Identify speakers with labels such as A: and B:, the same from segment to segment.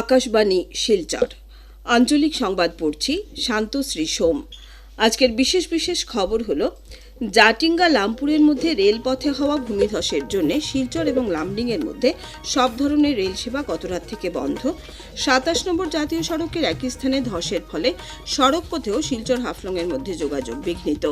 A: আকাশবাণী, শিলচর। আঞ্চলিক সংবাদ পড়ছি শান্তশ্রী সোম। আজকের বিশেষ বিশেষ খবর হলো, জাটিঙ্গা লামপুরের মধ্যে রেলপথে হওয়া ভূমিধসের জন্য শিলচর এবং লামডিংয়ের মধ্যে সব ধরনের রেল সেবা গত রাত থেকে বন্ধ। সাতাশ নম্বর জাতীয় সড়কের একই স্থানে ধসের ফলে সড়ক পথেও শিলচর হাফলংয়ের মধ্যে যোগাযোগ বিঘ্নিত।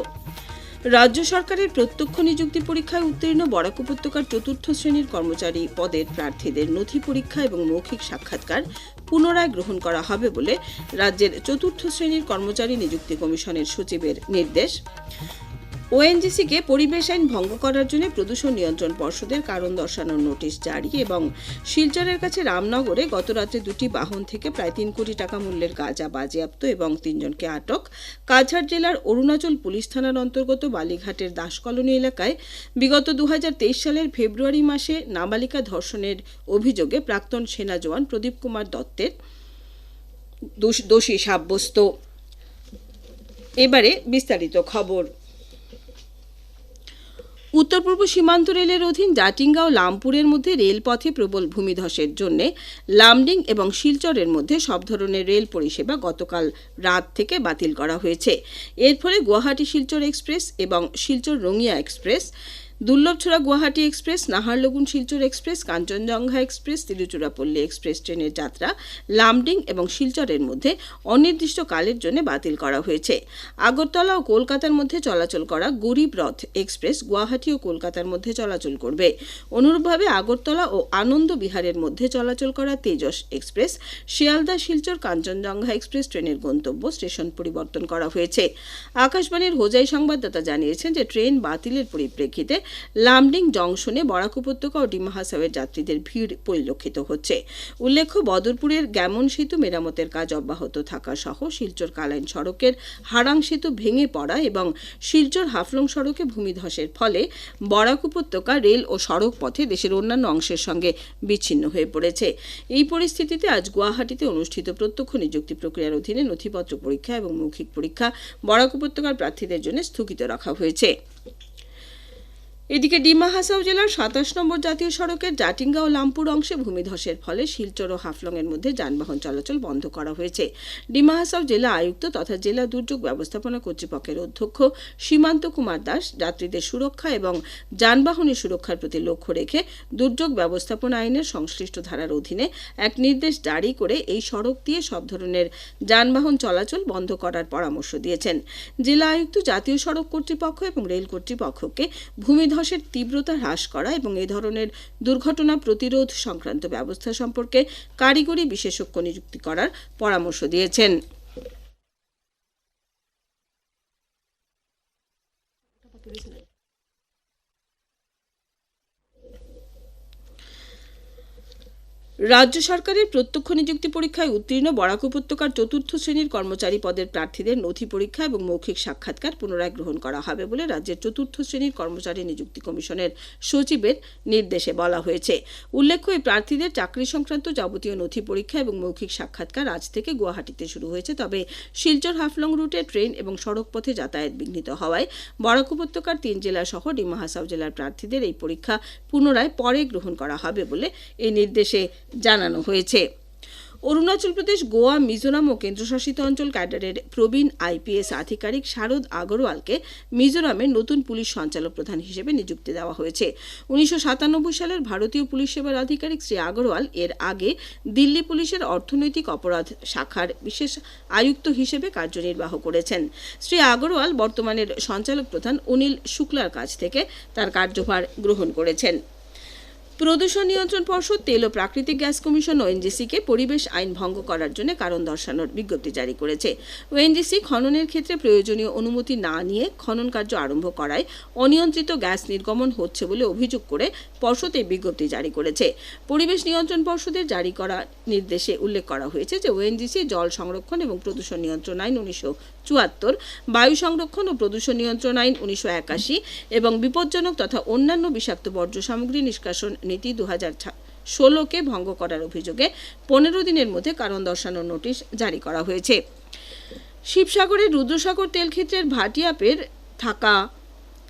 A: রাজ্য সরকারের প্রত্যক্ষ নিযুক্তি পরীক্ষায় উত্তীর্ণ বরাক উপত্যকার চতুর্থ শ্রেণির কর্মচারী পদের প্রার্থীদের নথি পরীক্ষা এবং মৌখিক সাক্ষাৎকার পুনরায় গ্রহণ করা হবে বলে রাজ্যের চতুর্থ শ্রেণির কর্মচারী নিযুক্তি কমিশনের সচিবের নির্দেশ। ওএনজিসিকে পরিবেশ আইন ভঙ্গ করার জন্য প্রদূষণ নিয়ন্ত্রণ পর্ষদের কারণ দর্শানোর নোটিশ জারি এবং শিলচরের কাছে রামনগরে গতরাত্রে দুটি বাহন থেকে প্রায় তিন কোটি টাকা মূল্যের গাঁজা বাজেয়াপ্ত এবং তিনজনকে আটক। কাছাড় জেলার অরুণাচল পুলিশ থানার অন্তর্গত বালিঘাটের দাস কলোনি এলাকায় বিগত দু হাজার তেইশ সালের ফেব্রুয়ারি মাসে নাবালিকা ধর্ষণের অভিযোগে প্রাক্তন সেনা জওয়ান প্রদীপ কুমার দত্তের দোষী সাব্যস্ত। এবারে বিস্তারিত খবর। উত্তর পূর্ব সীমান্ত রেলের অধীন জাটিঙ্গা ও লামপুরের মধ্যে রেলপথে প্রবল ভূমিধসের জন্য লামডিং এবং শিলচরের মধ্যে সব ধরনের রেল পরিষেবা গতকাল রাত থেকে বাতিল করা হয়েছে। এর ফলে গুয়াহাটি শিলচর এক্সপ্রেস এবং Silchar Rangiya express Dullavcherra Guwahati express, Naharlagun Silchar express, Kanchenjunga express, Tiruchirappalli express ট্রেনের যাত্রা লামডিং এবং শিলচরের মধ্যে অনির্দিষ্টকালের জন্য বাতিল করা হয়েছে। আগরতলা ও কলকাতার মধ্যে চলাচল করা গরিব রথ এক্সপ্রেস গুয়াহাটি ও কলকাতার মধ্যে চলাচল করবে। অনুরূপভাবে আগরতলা ও আনন্দ বিহারের মধ্যে চলাচল করা তেজস এক্সপ্রেস, শিয়ালদা শিলচর কাঞ্চনজঙ্ঘা এক্সপ্রেস ট্রেনের গন্তব্য স্টেশন পরিবর্তন করা হয়েছে। আকাশবাণীর হোজাই সংবাদদাতা জানিয়েছেন যে, ট্রেন বাতিলের পরিপ্রেক্ষিতে লামডিং জংশনে বরাক উপত্যকা ও ডিমাহাসাওয়ের যাত্রীদের ভিড় পরিলক্ষিত হচ্ছে। উল্লেখ্য, বদরপুরের গ্যামন সেতু মেরামতের কাজ অব্যাহত থাকা সহ শিলচর কালাইন সড়কের হারাং সেতু ভেঙে পড়া এবং শিলচর হাফলং সড়কে ভূমিধসের ফলে বরাক উপত্যকা, রেল ও সড়ক পথে দেশের অন্যান্য অংশের সঙ্গে বিচ্ছিন্ন হয়ে পড়েছে। এই পরিস্থিতিতে আজ গুয়াহাটিতে অনুষ্ঠিত প্রত্যক্ষ নিযুক্তি প্রক্রিয়ার অধীনে নথিপত্র পরীক্ষা এবং মৌখিক পরীক্ষা বরাক উপত্যকার প্রার্থীদের জন্য স্থগিত রাখা হয়েছে। এদিকে ডিমা হাসাও জেলার সাতাশ নম্বর জাতীয় সড়কের জাটিঙ্গা ও লামপুর অংশে ভূমিধসের ফলে শিলচর ও হাফলংয়ের মধ্যে যানবাহন চলাচল বন্ধ করা হয়েছে। ডিমা হাসাও জেলা আয়ুক্ত তথা জেলা দুর্যোগ ব্যবস্থাপনা কর্তৃপক্ষের অধ্যক্ষ সীমান্ত কুমার দাস যাত্রীদের সুরক্ষা এবং যানবাহনের সুরক্ষার প্রতি লক্ষ্য রেখে দুর্যোগ ব্যবস্থাপনা আইনের সংশ্লিষ্ট ধারার অধীনে এক নির্দেশ জারি করে এই সড়ক দিয়ে সব ধরনের যানবাহন চলাচল বন্ধ করার পরামর্শ দিয়েছেন। জেলা আয়ুক্ত জাতীয় সড়ক কর্তৃপক্ষ এবং রেল কর্তৃপক্ষকে ভূমিধসের তীব্রতা হ্রাস করা এবং এ ধরনের দুর্ঘটনা প্রতিরোধ সংক্রান্ত ব্যবস্থা সম্পর্কে কারিগরি বিশেষজ্ঞ নিযুক্তি করার পরামর্শ দিয়েছেন। রাজ্য সরকারের প্রত্যক্ষ নিযুক্তি পরীক্ষায় উত্তীর্ণ বরাক উপত্যকার চতুর্থ শ্রেণির কর্মচারী পদের প্রার্থীদের নথি পরীক্ষা এবং মৌখিক সাক্ষাৎকার পুনরায় গ্রহণ করা হবে বলে রাজ্যের চতুর্থ শ্রেণির কর্মচারী নিযুক্তি কমিশনের সচিবের নির্দেশে বলা হয়েছে। উল্লেখ্য, এই প্রার্থীদের চাকরি সংক্রান্ত যাবতীয় নথি পরীক্ষা এবং মৌখিক সাক্ষাৎকার আজ থেকে গুয়াহাটিতে শুরু হয়েছে। তবে শিলচর হাফলং রুটে ট্রেন এবং সড়ক পথে যাতায়াত বিঘ্নিত হওয়ায় বরাক উপত্যকার তিন জেলা সহ ডিমা হাসাও জেলার প্রার্থীদের এই পরীক্ষা পুনরায় পরে গ্রহণ করা হবে বলে এই নির্দেশে জানানো হয়েছে। অরুণাচল প্রদেশ, গোয়া, মিজোরাম ও কেন্দ্রশাসিত অঞ্চল ক্যাডারের প্রবীণ আইপিএস আধিকারিক শারদ আগরওয়ালকে মিজোরামের নতুন পুলিশ সঞ্চালক প্রধান হিসেবে নিযুক্তি দেওয়া হয়েছে। উনিশশো সাতানব্বই সালের ভারতীয় পুলিশ সেবার আধিকারিক শ্রী আগরওয়াল এর আগে দিল্লি পুলিশের অর্থনৈতিক অপরাধ শাখার বিশেষ আয়ুক্ত হিসেবে কার্যনির্বাহ করেছেন। শ্রী আগরওয়াল বর্তমানের সঞ্চালক প্রধান অনিল শুক্লার কাছ থেকে তার কার্যভার গ্রহণ করেছেন। প্রদূষণ নিয়ন্ত্রণ পর্ষদ, তেল ও প্রাকৃতিক গ্যাস কমিশন ওএনজিসিকে পরিবেশ আইন ভঙ্গ করার জন্য কারণ দর্শানোর বিজ্ঞপ্তি জারি করেছে। ওএনজিসি খননের ক্ষেত্রে প্রয়োজনীয় অনুমতি না নিয়ে খনন কার্য আরম্ভ করায় অনিয়ন্ত্রিত গ্যাস নির্গমন হচ্ছে বলে অভিযোগ করে পর্ষদ এই বিজ্ঞপ্তি জারি করেছে। পরিবেশ নিয়ন্ত্রণ পর্ষদের জারি করা নির্দেশে উল্লেখ করা হয়েছে যে ওএনজিসি জল সংরক্ষণ এবং প্রদূষণ নিয়ন্ত্রণ আইন উনিশশো চুয়াত্তর, বায়ু সংরক্ষণ ও প্রদূষণ নিয়ন্ত্রণ আইন উনিশশো একাশি এবং বিপজ্জনক তথা অন্যান্য বিষাক্ত বর্জ্য সামগ্রী নিষ্কাশন নীতি দু হাজার ষোলোকে ভঙ্গ করার অভিযোগে পনেরো দিনের মধ্যে কারণ দর্শানোর নোটিশ জারি করা হয়েছে। শিবসাগরের রুদ্রসাগর তেলক্ষেত্রের ভাটিয়াপের থাকা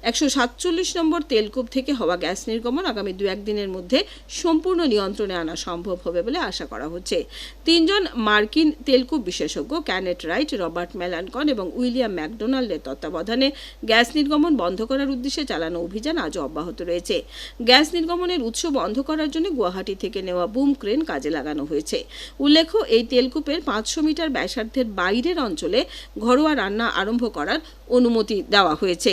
A: একশো সাতচল্লিশ নম্বর তেলকূপ থেকে হওয়া গ্যাস নির্গমন আগামী দু একদিনের মধ্যে সম্পূর্ণ নিয়ন্ত্রণে আনা সম্ভব হবে বলে আশা করা হচ্ছে। তিনজন মার্কিন তেলকূপ বিশেষজ্ঞ, ক্যানেট রাইট, রবার্ট মেলানকন এবং উইলিয়াম ম্যাকডোনাল্ডের তত্ত্বাবধানে গ্যাস নির্গমন বন্ধ করার উদ্দেশ্যে চালানো অভিযান আজও অব্যাহত রয়েছে। গ্যাস নির্গমনের উৎস বন্ধ করার জন্য গুয়াহাটি থেকে নেওয়া বুম ক্রেন কাজে লাগানো হয়েছে। উল্লেখ্য, এই তেলকূপের পাঁচশো মিটার ব্যাসার্ধের বাইরের অঞ্চলে ঘরোয়া রান্না আরম্ভ করার অনুমতি দেওয়া হয়েছে।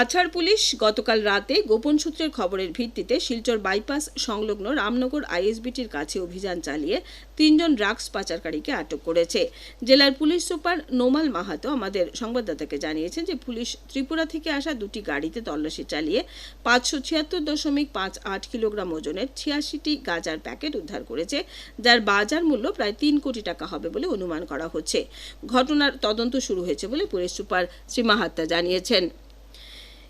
A: কাছাড় পুলিশ গতকাল রাতে গোপন সূত্রের খবরের ভিত্তিতে শিলচর বাইপাস সংলগ্ন রামনগর আইএসবিটির কাছে অভিযান চালিয়ে তিনজন ড্রাগস পাচারকারীকে আটক করেছে। জেলার পুলিশ সুপার নোমাল মাহাতো আমাদের সংবাদদাতাকে জানিয়েছেন যে পুলিশ ত্রিপুরা থেকে আসা দুটি গাড়িতে তল্লাশি চালিয়ে পাঁচশো ছিয়াত্তর দশমিক পাঁচ আট কিলোগ্রাম ওজনের ছিয়াশিটি গাজার প্যাকেট উদ্ধার করেছে, যার বাজার মূল্য প্রায় তিন কোটি টাকা হবে বলে অনুমান করা হচ্ছে। ঘটনার তদন্ত শুরু হয়েছে বলে পুলিশ সুপার শ্রী মাহাত্তা জানিয়েছেন।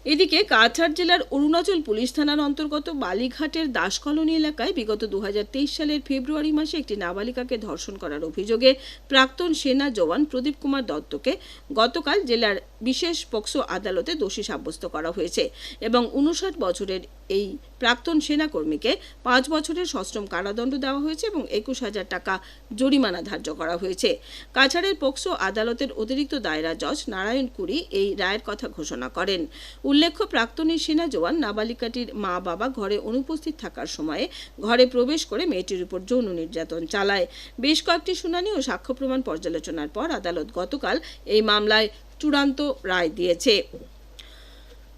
A: এদিকে কাছাড় জেলার অরুণাচল পুলিশ থানার অন্তর্গত বালিঘাটের দাসকলোনি এলাকায় বিগত দু হাজার তেইশ সালের ফেব্রুয়ারি মাসে একটি নাবালিকাকে ধর্ষণ করার অভিযোগে প্রাক্তন সেনা জওয়ান প্রদীপ কুমার দত্তকে গতকাল জেলার বিশেষ পক্সো আদালতে দোষী সাব্যস্ত করা হয়েছে এবং উনষাট বছরের এই প্রাক্তন সেনাকর্মীকে পাঁচ বছরের সশ্রম কারাদণ্ড দেওয়া হয়েছে এবং একুশ হাজার টাকা জরিমানা ধার্য করা হয়েছে। কাছাড়ের পোক্সো আদালতের অতিরিক্ত দায়রা জজ নারায়ণ কুরি এই রায়ের কথা ঘোষণা করেন। উল্লেখ্য, প্রাক্তনী সেনা জওয়ান নাবালিকাটির মা বাবা ঘরে অনুপস্থিত থাকার সময়ে ঘরে প্রবেশ করে মেয়েটির উপর যৌন নির্যাতন চালায়। বেশ কয়েকটি শুনানি ও সাক্ষ্য প্রমাণ পর্যালোচনার পর আদালত গতকাল এই মামলায় চূড়ান্ত রায় দিয়েছে।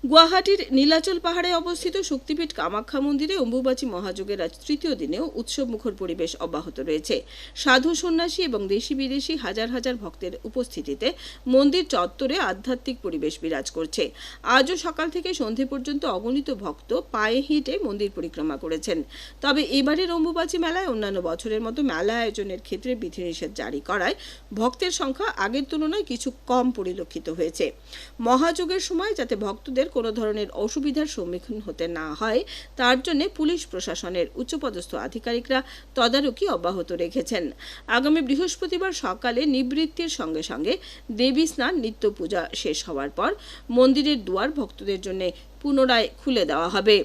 A: গুয়াহাটির নীলাচল পাহাড়ে অবস্থিত শক্তিপীঠ কামাখ্যা মন্দিরে অম্বুবাচী মহাযোগের আজ তৃতীয় দিনেও উৎসব মুখর পরিবেশ অব্যাহত রয়েছে। সাধু সন্ন্যাসী এবং দেশি বিদেশি হাজার হাজার ভক্তের উপস্থিতিতে মন্দির চত্বরে আধ্যাত্মিক পরিবেশ বিরাজ করছে। আজও সকাল থেকে সন্ধে পর্যন্ত অগণিত ভক্ত পায়ে হেঁটে মন্দির পরিক্রমা করেছেন। তবে এবারের অম্বুবাচী মেলায় অন্যান্য বছরের মতো মেলা আয়োজনের ক্ষেত্রে বিধিনিষেধ জারি করায় ভক্তের সংখ্যা আগের তুলনায় কিছু কম পরিলক্ষিত হয়েছে। মহাযোগের সময় যাতে ভক্তদের কোনো ধরনের অসুবিধার সম্মুখীন হতে না হয়, তার জন্য পুলিশ প্রশাসনের উচ্চপদস্থ আধিকারিকরা তদারকি অব্যাহত রেখেছেন। আগামী বৃহস্পতিবার সকালে নিবৃত্তির সঙ্গে সঙ্গে দেবী স্নান, নিত্য পূজা শেষ হওয়ার পর মন্দিরের দুয়ার ভক্তদের জন্য পুনরায় খুলে দেওয়া হবে।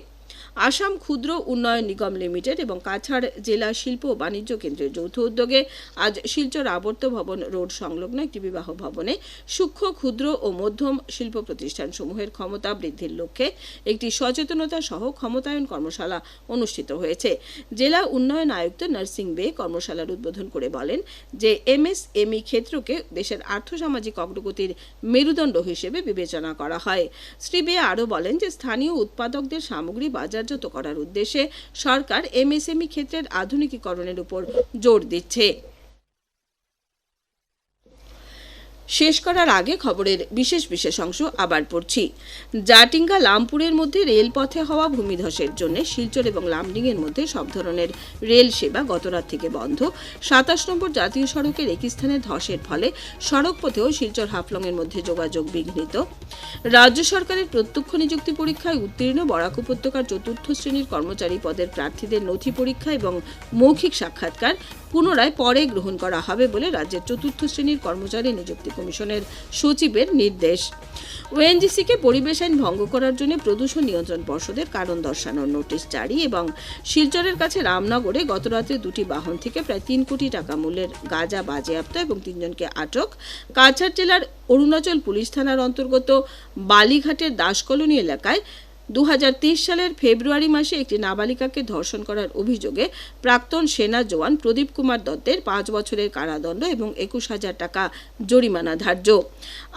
A: আসাম ক্ষুদ্র উন্নয়ন নিগম লিমিটেড এবং কাছাড় জেলা শিল্প ও বাণিজ্য কেন্দ্রের যৌথ উদ্যোগে আজ শিলচর আবর্ত ভবন রোড সংলগ্ন একটি বিবাহ ভবনে সূক্ষ্ম, ক্ষুদ্র ও মধ্যম শিল্প প্রতিষ্ঠানসমূহের ক্ষমতা বৃদ্ধির লক্ষ্যে একটি সচেতনতা সহ ক্ষমতায়ন কর্মশালা অনুষ্ঠিত হয়েছে। জেলা উন্নয়ন আয়ুক্ত নার্সিং বে কর্মশালার উদ্বোধন করে বলেন যে এমএসএমই ক্ষেত্রকে দেশের আর্থসামাজিক অগ্রগতির মেরুদণ্ড হিসেবে বিবেচনা করা হয়। শ্রী বে আরও বলেন যে স্থানীয় উৎপাদকদের সামগ্রী বাজারজাত করার উদ্দেশ্যে সরকার এমএসএমই ক্ষেত্রের আধুনিকীকরণের উপর জোর দিচ্ছে। শেষ করার আগে খবরের বিশেষ বিশেষ অংশ আবার পড়ছি। জাটিঙ্গা লামপুরের মধ্যে রেলপথে হওয়া ভূমিধসের জন্য শিলচর এবং লামডিংয়ের মধ্যে সব ধরনের রেল সেবা গতরাত থেকে বন্ধ। সাতাশ নম্বর জাতীয় সড়কের একই স্থানে ধসের ফলে সড়ক পথেও শিলচর হাফলংয়ের মধ্যে যোগাযোগ বিঘ্নিত। রাজ্য সরকারের প্রত্যক্ষ নিযুক্তি পরীক্ষায় উত্তীর্ণ বরাক উপত্যকার চতুর্থ শ্রেণির কর্মচারী পদের প্রার্থীদের নথি পরীক্ষা এবং মৌখিক সাক্ষাৎকার পুনরায় পরে গ্রহণ করা হবে বলে রাজ্যের চতুর্থ শ্রেণির কর্মচারী নিযুক্তি কমিশনের সচিবের নির্দেশ। ওএনজিসিকে পরিবেশ আইন ভঙ্গ করার জন্য প্রদূষণ নিয়ন্ত্রণ পর্ষদের কারণ দর্শানোর নোটিশ জারি এবং শিলচরের কাছে রামনগরে গতরাতে দুটি বাহন থেকে প্রায় তিন কোটি টাকা মূল্যের গাঁজা বাজেয়াপ্ত এবং তিনজনকে আটক। কাছাড় জেলার অরুণাচল পুলিশ থানার অন্তর্গত বালিঘাটের দাস কলোনি এলাকায় দু সালের ফেব্রুয়ারি মাসে একটি নাবালিকাকে ধর্ষণ করার অভিযোগে প্রাক্তন সেনা জওয়ান প্রদীপ কুমার দত্তের পাঁচ বছরের কারাদণ্ড এবং একুশ হাজার টাকা জরিমানা ধার্য।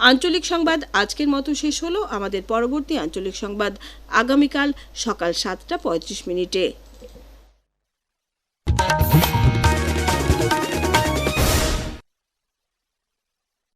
A: আঞ্চলিক সংবাদ আজকের মতো শেষ হলো। আমাদের পরবর্তী আঞ্চলিক সংবাদ আগামীকাল সকাল সাতটা পঁয়ত্রিশ মিনিটে।